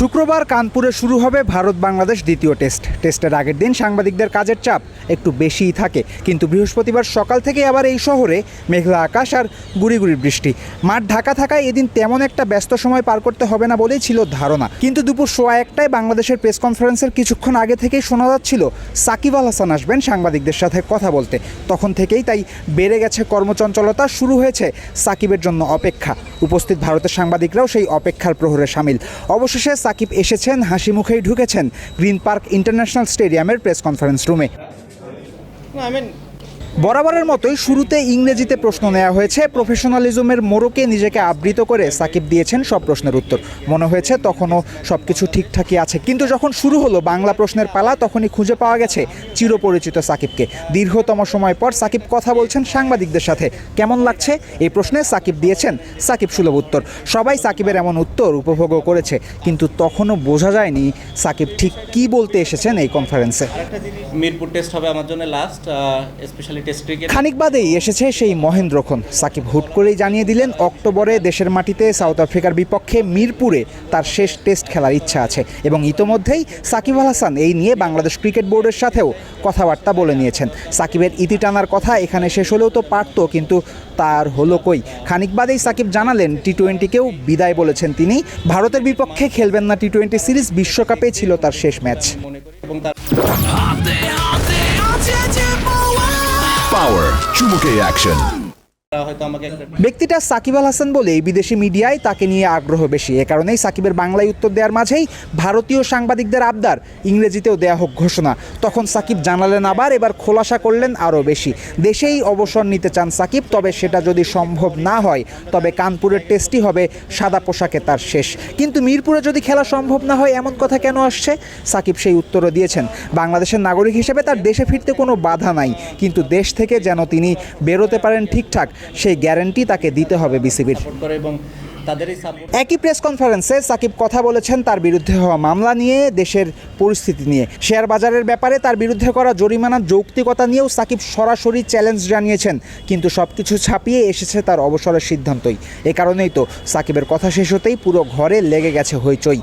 শুক্রবার কানপুরে শুরু হবে ভারত বাংলাদেশ দ্বিতীয় টেস্ট। টেস্টের আগের দিন সাংবাদিকদের কাজের চাপ একটু বেশিই থাকে। কিন্তু বৃহস্পতিবার সকাল থেকে আবার এই শহরে মেঘলা আকাশ আর গুড়ি গুড়ি বৃষ্টি। মাঠ ঢাকা থাকায় এদিন তেমন একটা ব্যস্ত সময় পার করতে হবে না বলেই ছিল ধারণা। কিন্তু দুপুর সোয়া একটায় বাংলাদেশের প্রেস কনফারেন্সের কিছুক্ষণ আগে থেকেই শোনা যাচ্ছিল, সাকিব আল হাসান আসবেন সাংবাদিকদের সাথে কথা বলতে। তখন থেকেই তাই বেড়ে গেছে কর্মচঞ্চলতা, শুরু হয়েছে সাকিবের জন্য অপেক্ষা। উপস্থিত ভারতের সাংবাদিকরাও সেই অপেক্ষার প্রহরে সামিল। অবশেষে সাকিব এসেছেন হাসি মুখেই ঢুকেছেন গ্রিন পার্ক ইন্টারন্যাশনাল স্টেডিয়ামের প্রেস কনফারেন্স রুমে। বরাবরের মতোই শুরুতে ইংরেজিতে প্রশ্ন নেওয়া হয়েছে। প্রফেশনালিজমের মোড়কে নিজেকে আবৃত করে সাকিব দিয়েছেন সব প্রশ্নের উত্তর। মনে হয়েছে তখনও সব কিছু ঠিকঠাকই আছে। কিন্তু যখন শুরু হলো বাংলা প্রশ্নের পালা, তখনই খুঁজে পাওয়া গেছে চিরপরিচিত সাকিবকে। দীর্ঘতম সময় পর সাকিব কথা বলছেন সাংবাদিকদের সাথে। কেমন লাগছে? এই প্রশ্নে সাকিব দিয়েছেন সাকিব সুলভ উত্তর। সবাই সাকিবের এমন উত্তর উপভোগও করেছে, কিন্তু তখনও বোঝা যায়নি সাকিব ঠিক কী বলতে এসেছেন এই কনফারেন্সে মিরপুর টেস্ট হবে আমার জন্য লাস্ট স্পেশালি খানিক বাদেই এসেছে সেই মহেন্দ্রক্ষণ সাকিব হুট করেই জানিয়ে দিলেন অক্টোবরে দেশের মাটিতে সাউথ আফ্রিকার বিপক্ষে মিরপুরে তার শেষ টেস্ট খেলার ইচ্ছা আছে এবং ইতোমধ্যেই সাকিব আল হাসান এই নিয়ে বাংলাদেশ ক্রিকেট বোর্ডের সাথেও কথাবার্তা বলে নিয়েছেন সাকিবের ইতি টানার কথা এখানে শেষ হলেও তো পারত কিন্তু তার হলো কই খানিক বাদেই সাকিব জানালেন টি টোয়েন্টিকেও বিদায় বলেছেন তিনি ভারতের বিপক্ষে খেলবেন না টি টোয়েন্টি সিরিজ বিশ্বকাপে ছিল তার শেষ ম্যাচ এবং তার Power. Chumuke Action. ব্যক্তিটা সাকিব আল হাসান বলে বিদেশি মিডিয়ায় তাকে নিয়ে আগ্রহ বেশি। এ কারণেই সাকিবের বাংলায় উত্তর দেওয়ার মাঝেই ভারতীয় সাংবাদিকদের আবদার ইংরেজিতেও দেয়া হোক ঘোষণা। তখন সাকিব জানালেন আবার, এবার খোলাসা করলেন আরও বেশি। দেশেই অবসর নিতে চান সাকিব, তবে সেটা যদি সম্ভব না হয়, তবে কানপুরের টেস্টই হবে সাদা পোশাকে তার শেষ। কিন্তু মিরপুরে যদি খেলা সম্ভব না হয়, এমন কথা কেন আসছে? সাকিব সেই উত্তরও দিয়েছেন। বাংলাদেশের নাগরিক হিসেবে তার দেশে ফিরতে কোনো বাধা নাই, কিন্তু দেশ থেকে যেন তিনি বেরোতে পারেন ঠিকঠাক সেই গ্যারান্টি তাকে দিতে হবে বিসিবির। এবং একই প্রেস কনফারেন্সে সাকিব কথা বলেছেন তার বিরুদ্ধে হওয়া মামলা নিয়ে দেশের পরিস্থিতি নিয়ে। শেয়ার বাজারের ব্যাপারে তার বিরুদ্ধে করা জরিমানার যৌক্তিকতা নিয়েও সাকিব সরাসরি চ্যালেঞ্জ জানিয়েছেন কিন্তু সব কিছু ছাপিয়ে এসেছে তার অবসরের সিদ্ধান্তই। এ কারণেই তো সাকিবের কথা শেষ হতেই পুরো ঘরে লেগে গেছে হইচই।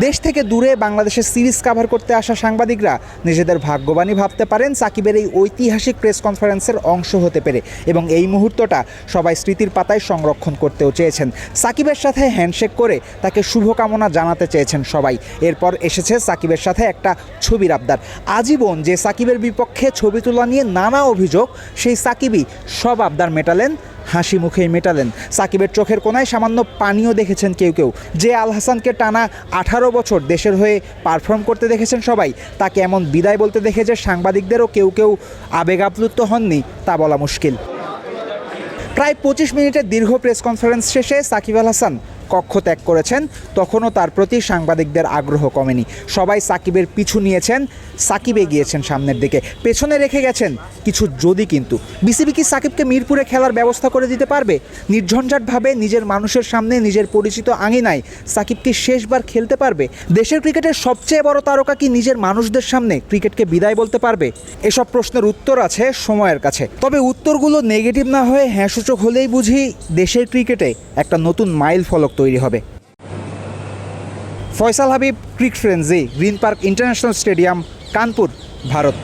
দেশ থেকে দূরে বাংলাদেশের সিরিজ কাভার করতে আসা সাংবাদিকরা নিজেদের ভাগ্যবানই ভাবতে পারেন সাকিবের এই ঐতিহাসিক প্রেস কনফারেন্সের অংশ হতে পেরে এবং এই মুহূর্তটা সবাই স্মৃতির পাতায় সংরক্ষণ করতেও চেয়েছেন। সাকিবের সাথে হ্যান্ডশেক করে তাকে শুভকামনা জানাতে চেয়েছেন সবাই। এরপর এসেছে সাকিবের সাথে একটা ছবির আবদার। আজীবন যে সাকিবের বিপক্ষে ছবি তোলা নিয়ে নানা অভিযোগ, সেই সাকিবই সব আবদার মেটালেন হাসি মুখেই মেটালেন। সাকিবের চোখের কোনায় সামান্য পানিও দেখেছেন কেউ কেউ। যে আল হাসানকে টানা আঠারো বছর দেশের হয়ে পারফর্ম করতে দেখেছেন সবাই, তাকে এমন বিদায় বলতে দেখে যে সাংবাদিকদেরও কেউ কেউ আবেগ আপ্লুত হননি, তা বলা মুশকিল। প্রায় পঁচিশ মিনিটের দীর্ঘ প্রেস কনফারেন্স শেষে সাকিব আল হাসান কক্ষ ত্যাগ করেছেন, তখনও তার প্রতি সাংবাদিকদের আগ্রহ কমেনি। সবাই সাকিবের পিছু নিয়েছেন, সাকিব এগিয়েছেন সামনের দিকে। পেছনে রেখে গেছেন কিছু যদি কিন্তু। বিসিবি কি সাকিবকে মিরপুরে খেলার ব্যবস্থা করে দিতে পারবে? নির্ঝঞ্ঝাটভাবে নিজের মানুষের সামনে নিজের পরিচিত আঙিনায় সাকিব কি শেষবার খেলতে পারবে? দেশের ক্রিকেটের সবচেয়ে বড় তারকা কি নিজের মানুষদের সামনে ক্রিকেটকে বিদায় বলতে পারবে? এসব প্রশ্নের উত্তর আছে সময়ের কাছে। তবে উত্তরগুলো নেগেটিভ না হয়ে হ্যাঁ সূচক হলেই বুঝি দেশের ক্রিকেটে একটা নতুন মাইল ফলক তৈরি হবে। Faisal Habib cric frenzy Green Park International Stadium Kanpur Bharat.